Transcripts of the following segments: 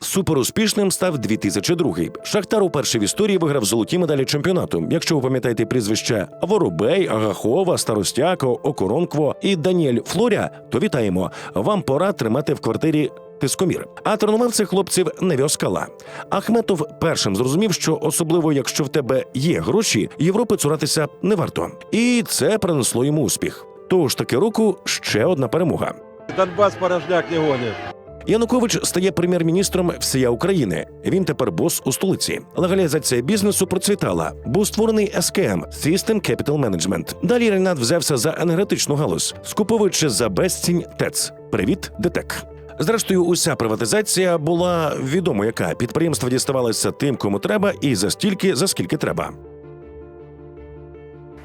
Суперуспішним став 2002. Шахтар уперше в історії виграв золоті медалі чемпіонату. Якщо ви пам'ятаєте прізвища Воробей, Агахова, Старостяко, Окоронкво і Даніель Флоря, то вітаємо. Вам пора тримати в квартирі. Тискомір. А тренував цих хлопців Невіо Скала. Ахметов першим зрозумів, що особливо якщо в тебе є гроші, Європи цуратися не варто. І це принесло йому успіх. Того ж таки року ще одна перемога. Донбас порожняк не гонит. Янукович стає прем'єр-міністром всія України. Він тепер бос у столиці. Легалізація бізнесу процвітала. Був створений СКМ System Capital Management. Далі Ренат взявся за енергетичну галузь, скуповуючи за безцінь ТЕЦ. Привіт, ДТЕК. Зрештою, уся приватизація була відомо, яка підприємства діставалися тим, кому треба, і за стільки, за скільки треба.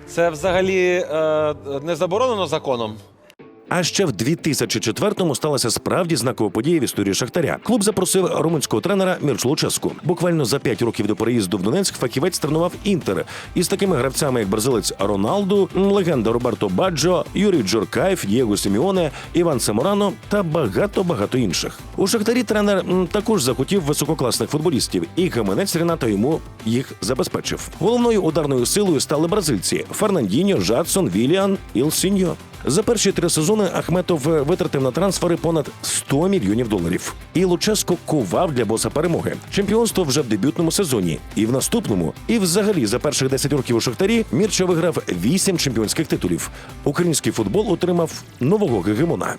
Це взагалі е, не заборонено законом. А ще в 2004-му сталася справді знакова подія в історії Шахтаря. Клуб запросив румунського тренера Мірчу Луческу. Буквально за 5 років до переїзду в Донецьк фахівець тренував інтер із такими гравцями, як бразилець Роналду, легенда Роберто Баджо, Юрій Джоркаєв, Єго Сіміоне, Іван Саморано та багато багато інших. У Шахтарі тренер також захотів висококласних футболістів, і гаманець Рената йому їх забезпечив. Головною ударною силою стали бразильці Фернандіньо, Жадсон, Віліан, Ілсіньо. За перші три сезони Ахметов е, витратив на трансфери понад 100 мільйонів доларів. І Луческо кував для боса перемоги. Чемпіонство вже в дебютному сезоні, і в наступному, і взагалі за перших 10 років у Шахтарі Мірча виграв 8 чемпіонських титулів. Український футбол отримав нового гегемона.